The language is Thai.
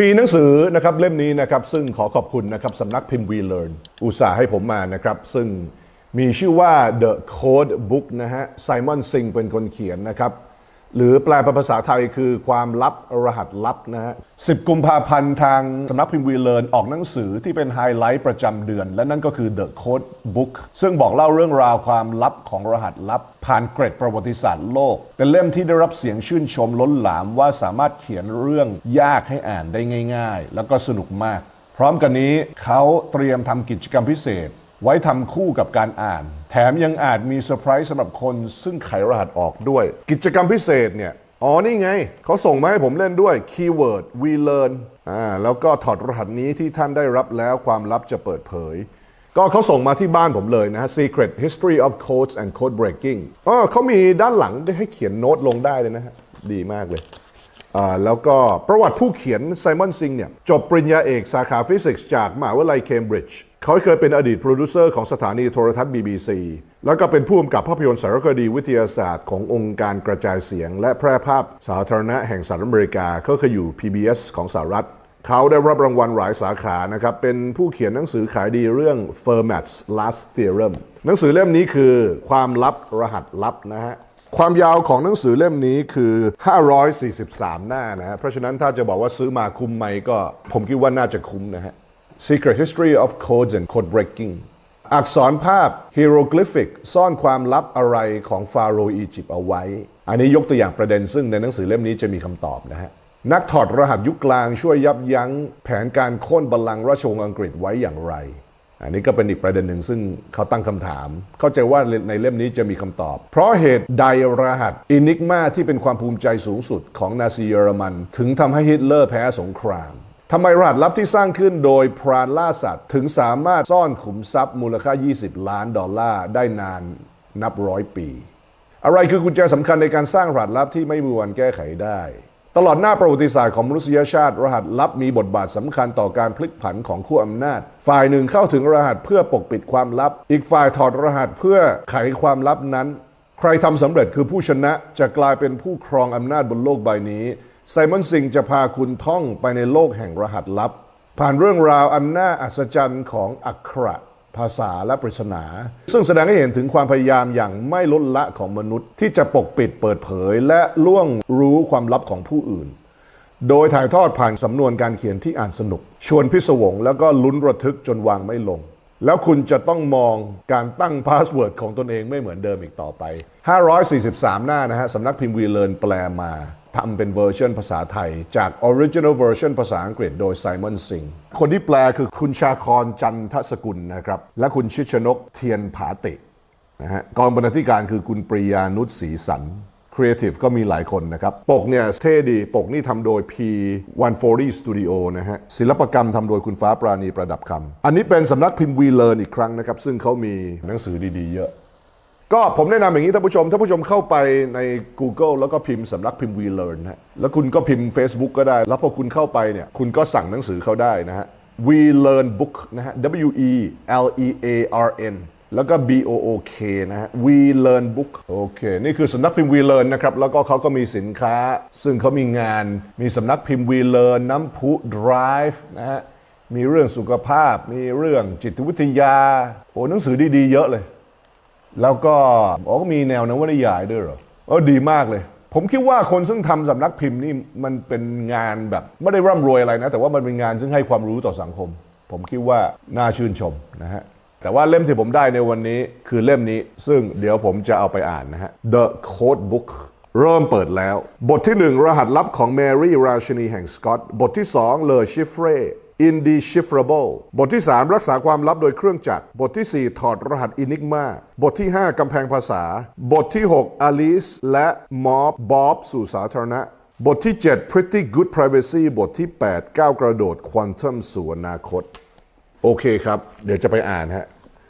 มีหนังสือนะครับเล่มนี้นะครับซึ่งขอขอบคุณนะครับสำนักพิมพ์ We Learn อุตส่าห์ให้ผมมานะครับ ซึ่งมีชื่อว่า The Code Book นะฮะไซมอนซิงเป็นคนเขียนนะครับ หรือแปลเป็นภาษาไทยคือความลับรหัสลับนะฮะ 10 กุมภาพันธ์ทางสำนักพิมพ์วีเลนออกหนังสือที่เป็นไฮไลท์ประจำเดือน และนั่นก็คือ The Code Book ซึ่งบอกเล่าเรื่องราวความลับของรหัสลับ ผ่านเกรดประวัติศาสตร์โลก เป็นเล่มที่ได้รับเสียงชื่นชมล้นหลามว่าสามารถเขียนเรื่องยากให้อ่านได้ง่าย ๆ แล้วก็สนุกมาก พร้อมกันนี้เขาเตรียมทำกิจกรรมพิเศษ ไว้ทำคู่กับการอ่าน แถมยังอาจมีเซอร์ไพรส์สำหรับคนซึ่งไขรหัสออกด้วย กิจกรรมพิเศษเนี่ย อ๋อ นี่ไง เขาส่งมาให้ผมเล่นด้วยคีย์เวิร์ด we learn อ่าแล้วก็ถอดรหัสนี้ที่ท่านได้รับแล้วความลับจะเปิดเผย ก็เขาส่งมาที่บ้านผมเลยนะฮะ Secret History of Codes and Code Breaking อ๋อเขามีด้านหลังได้ให้เขียนโน้ตลงได้เลยนะฮะ ดีมากเลย แล้วก็ประวัติผู้เขียนไซมอนซิงเนี่ยจบปริญญาเอกสาขาฟิสิกส์จากมหาวิทยาลัยเคมบริดจ์เขาเคยเป็นอดีตโปรดิวเซอร์ของสถานีโทรทัศน์ BBC แล้วก็เป็นผู้กำกับภาพยนตร์สารคดีวิทยาศาสตร์ขององค์การกระจายเสียง และแพร่ภาพสาธารณะแห่งสหรัฐอเมริกาเขาเคยอยู่ PBS ของสหรัฐเขาได้รับรางวัลหลายสาขานะครับ เป็นผู้เขียนหนังสือขายดีเรื่อง Fermat's Last Theorem หนังสือเล่มนี้คือความลับรหัสลับนะฮะ ความยาวของหนังสือเล่มนี้คือ 543 หน้านะฮะ เพราะฉะนั้นถ้าจะบอกว่าซื้อมาคุ้มไหมก็ผมคิดว่าน่าจะคุ้มนะฮะ Secret History of Codes and Code Breaking อักษรภาพ hieroglyphic ซ่อนความลับอะไรของฟาโรห์อียิปต์เอาไว้ อันนี้ยกตัวอย่างประเด็นซึ่งในหนังสือเล่มนี้จะมีคำตอบนะฮะ นักถอดรหัสยุคกลางช่วยยับยั้งแผนการโค่นบัลลังก์ราชวงศ์อังกฤษไว้อย่างไร อันนี้ก็เป็นอีกประเด็นหนึ่งซึ่งเขาตั้งคำถาม เข้าใจว่าในเล่มนี้จะมีคำตอบ เพราะเหตุใดรหัสอินิกมาที่เป็นความภูมิใจสูงสุดของนาซีเยอรมัน ถึงทำให้ฮิตเลอร์แพ้สงครามทำไมรหัสลับที่สร้างขึ้นโดยพรานล่าสัตว์ถึงสามารถซ่อนขุมทรัพย์มูลค่า 20 ล้านดอลลาร์ได้นานนับร้อยปี อะไรคือกุญแจสำคัญในการสร้างรหัสลับที่ไม่มีวันแก้ไขได้ ตลอดหน้าประวัติศาสตร์ของมนุษยชาติ รหัสลับมีบทบาทสำคัญต่อการพลิกผันของขั้วอำนาจ ฝ่ายหนึ่งเข้าถึงรหัสเพื่อปกปิดความลับ อีกฝ่ายถอดรหัสเพื่อไขความลับนั้น ใครทำสำเร็จคือผู้ชนะจะกลายเป็นผู้ครองอำนาจบนโลกใบนี้ไซมอนซิงจะพาคุณท่องไปในโลกแห่งรหัสลับ ผ่านเรื่องราวอันน่าอัศจรรย์ของอักขระ ภาษาและปริศนา ซึ่งแสดงให้เห็นถึงความพยายามอย่างไม่ลดละของมนุษย์ ที่จะปกปิดเปิดเผย และล่วงรู้ความลับของผู้อื่น โดยถ่ายทอดผ่านสำนวนการเขียนที่อ่านสนุก ชวนพิศวงแล้วก็ลุ้นระทึกจนวางไม่ลง แล้วคุณจะต้องมองการตั้งพาสเวิร์ดของตนเองไม่เหมือนเดิมอีกต่อไป 543 หน้านะฮะสำนักพิมพ์วีเลนแปลมาทำเป็นเวอร์ชันภาษาไทย จาก Original Version ภาษาอังกฤษโดยไซมอนซิงคนที่แปลคือคุณชาคอนจันทสกุลนะครับ และคุณชิชนกเทียนผาตินะฮะกองบรรณาธิการคือคุณปริยานุชศรีสัน ครีเอทีฟก็มีหลายคนนะครับ ปกเนี่ยเท่ดี ปกนี่ทำโดย P140 Studio นะฮะ ศิลปกรรมทำโดยคุณฟ้าปราณีประดับคำ อันนี้เป็นสำนักพิมพ์วีเล r นอีกครั้งนะครับ ซึ่งเขามีหนังสือดีๆ เยอะ ก็ผมแนะนำอย่างนี้ท่านผู้ชม ท่านผู้ชมเข้าไปใน Google แล้วก็พิมพ์สำนักพิมพ์ We Learn นะฮะแล้วคุณก็พิมพ์ Facebook ก็ได้ แล้วพอคุณเข้าไปเนี่ย คุณก็สั่งหนังสือเขาได้นะฮะ We Learn Book นะฮะ W E L E A R N แล้วก็ B O O K นะฮะ We Learn Book โอเค นี่คือสำนักพิมพ์ We Learn นะครับ แล้วก็เขาก็มีสินค้า ซึ่งเขามีงาน มีสำนักพิมพ์ We Learn น้ำพุ Drive นะฮะ มีเรื่องสุขภาพ มีเรื่องจิตวิทยา โอ้หนังสือดีๆ เยอะเลย แล้วก็ อ๋อก็มีแนวนวนิยายด้วยเหรอเออดีมากเลย ผมคิดว่าคนซึ่งทำสำนักพิมพ์นี่มันเป็นงานแบบ ไม่ได้ร่ำรวยอะไรนะ แต่ว่ามันเป็นงานซึ่งให้ความรู้ต่อสังคม ผมคิดว่าน่าชื่นชมนะฮะ แต่ว่าเล่มที่ผมได้ในวันนี้คือเล่มนี้ ซึ่งเดี๋ยวผมจะเอาไปอ่านนะฮะ The Code Book เริ่มเปิดแล้ว บทที่หนึ่งรหัสลับของแมรี่ราชินีแห่งสกอต บทที่สองเลอชิฟเร Indecipherable บทที่ 3 รักษาความลับโดยเครื่องจักร บทที่ 4 ถอดรหัส Enigma บทที่ 5 กำแพงภาษา บทที่ 6 Alice และมอฟบ๊อบสู่สาธารณะ บทที่ 7 Pretty Good Privacy บทที่8ก้าวกระโดดควอนตัมสู่อนาคต โอเคครับ เดี๋ยวจะไปอ่านฮะ